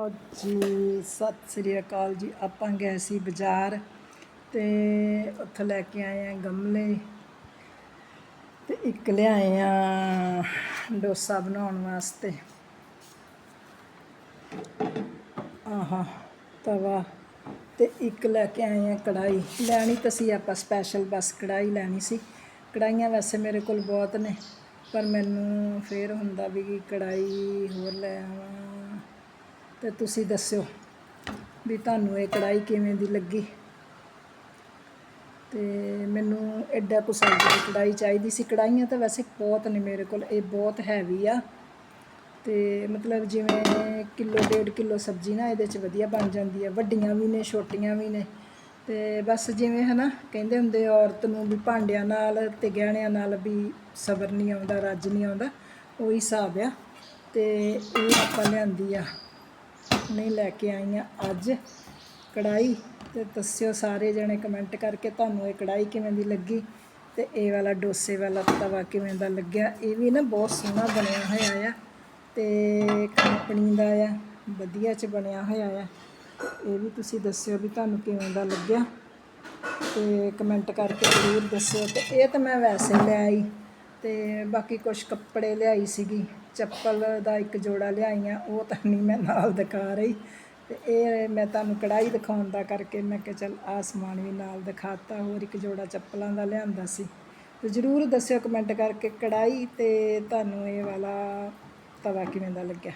ਲਓ ਜੀ ਸਤਿ ਸ੍ਰੀ ਅਕਾਲ ਜੀ। ਆਪਾਂ ਗਏ ਸੀ ਬਾਜ਼ਾਰ ਤੇ ਉੱਥੇ ਲੈ ਕੇ ਆਏ ਆ ਗਮਲੇ ਤੇ ਇੱਕ ਲਿਆਏ ਆ ਡੋਸਾ ਬਣਾਉਣ ਵਾਸਤੇ। ਆਹਾ, ਤਵਾ ਤੇ ਇੱਕ ਲੈ ਕੇ ਆਏ ਆ ਕੜਾਈ ਲੈਣੀ ਤਾਂ ਸੀ ਆਪਾਂ ਸਪੈਸ਼ਲ ਬਸ ਕੜਾਈ ਲੈਣੀ ਸੀ। ਕੜਾਈਆਂ ਵੈਸੇ ਮੇਰੇ ਕੋਲ ਬਹੁਤ ਨੇ, ਪਰ ਮੈਨੂੰ ਫੇਰ ਹੁੰਦਾ ਵੀ ਕੜਾਈ ਹੋਰ ਲੈ ਆਵਾਂ। ਤੇ ਤੁਸੀਂ ਦੱਸਿਓ ਵੀ ਤੁਹਾਨੂੰ ਇਹ ਕੜਾਈ ਕਿਵੇਂ ਦੀ ਲੱਗੀ। ਤੇ ਮੈਨੂੰ ਐਡਾ ਕੁ ਸਾਈਜ਼ ਦੀ ਕੜਾਈ ਚਾਹੀਦੀ ਸੀ। ਕੜਾਈਆਂ ਤਾਂ ਵੈਸੇ ਬਹੁਤ ਨੇ ਮੇਰੇ ਕੋਲ, ਇਹ ਬਹੁਤ ਹੈਵੀ ਆ। ਤੇ ਮਤਲਬ ਜਿਵੇਂ ਕਿਲੋ, ਡੇਢ ਕਿਲੋ ਸਬਜ਼ੀ ਨਾ ਇਹਦੇ ਚ ਵਧੀਆ ਬਣ ਜਾਂਦੀ ਆ। ਵੱਡੀਆਂ ਵੀ ਨੇ, ਛੋਟੀਆਂ ਵੀ ਨੇ। ਤੇ ਬਸ ਜਿਵੇਂ ਹਨਾ, ਕਹਿੰਦੇ ਹੁੰਦੇ ਔਰਤ ਨੂੰ ਵੀ ਭਾਂਡਿਆਂ ਨਾਲ ਤੇ ਗਹਿਣਿਆਂ ਨਾਲ ਵੀ ਸਬਰ ਨਹੀਂ ਆਉਂਦਾ, ਰੱਜ ਨਹੀਂ ਆਉਂਦਾ। ਉਹੀ ਹਿਸਾਬ ਆ। ਤੇ ਇਹ ਆਪਾਂ ਲਿਆਂਦੀ ਆ। ਨਹੀਂ ਲੈ ਕੇ ਆਈ ਆਈਆਂ ਅੱਜ। ਕੜਾਈ ਤੇ ਦੱਸਿਓ ਸਾਰੇ ਜਣੇ ਕਮੈਂਟ ਕਰਕੇ ਤੁਹਾਨੂੰ ਇਹ ਕੜਾਈ ਕਿਵੇਂ ਦੀ ਲੱਗੀ ਤੇ ਇਹ ਵਾਲਾ ਡੋਸੇ ਵਾਲਾ ਤਵਾ ਕਿਵੇਂ ਦਾ ਲੱਗਿਆ। ਇਹ ਵੀ ਨਾ ਬਹੁਤ ਸੋਹਣਾ ਬਣਿਆ ਹੋਇਆ ਆ ਤੇ ਕੰਪਨੀ ਦਾ ਆ, ਵਧੀਆ ਚ ਬਣਿਆ ਹੋਇਆ ਆ। ਇਹ ਵੀ ਤੁਸੀਂ ਦੱਸਿਓ ਵੀ ਤੁਹਾਨੂੰ ਕਿਵੇਂ ਦਾ ਲੱਗਿਆ ਤੇ ਕਮੈਂਟ ਕਰਕੇ ਜ਼ਰੂਰ ਦੱਸਿਓ। ਤੇ ਇਹ ਤਾਂ ਮੈਂ ਵੈਸੇ ਲੈ ਆਈ। ਅਤੇ ਬਾਕੀ ਕੁਛ ਕੱਪੜੇ ਲਿਆਈ ਸੀਗੀ। ਚੱਪਲ ਦਾ ਇੱਕ ਜੋੜਾ ਲਿਆਈਆਂ, ਉਹ ਤਾਂ ਨਹੀਂ ਮੈਂ ਨਾਲ ਦਿਖਾ ਰਹੀ। ਅਤੇ ਇਹ ਮੈਂ ਤੁਹਾਨੂੰ ਕੜਾਈ ਦਿਖਾਉਣ ਦਾ ਕਰਕੇ ਮੈਂ ਕਿਹਾ ਚੱਲ ਆਹ ਸਮਾਨ ਵੀ ਨਾਲ ਦਿਖਾਤਾ, ਹੋਰ ਇੱਕ ਜੋੜਾ ਚੱਪਲਾਂ ਦਾ ਲਿਆਂਦਾ ਸੀ। ਤੇ ਜ਼ਰੂਰ ਦੱਸਿਓ ਕਮੈਂਟ ਕਰਕੇ ਕੜਾਈ ਤੇ ਤੁਹਾਨੂੰ ਇਹ ਵਾਲਾ ਤਵਾ ਕਿਵੇਂ ਦਾ ਲੱਗਿਆ।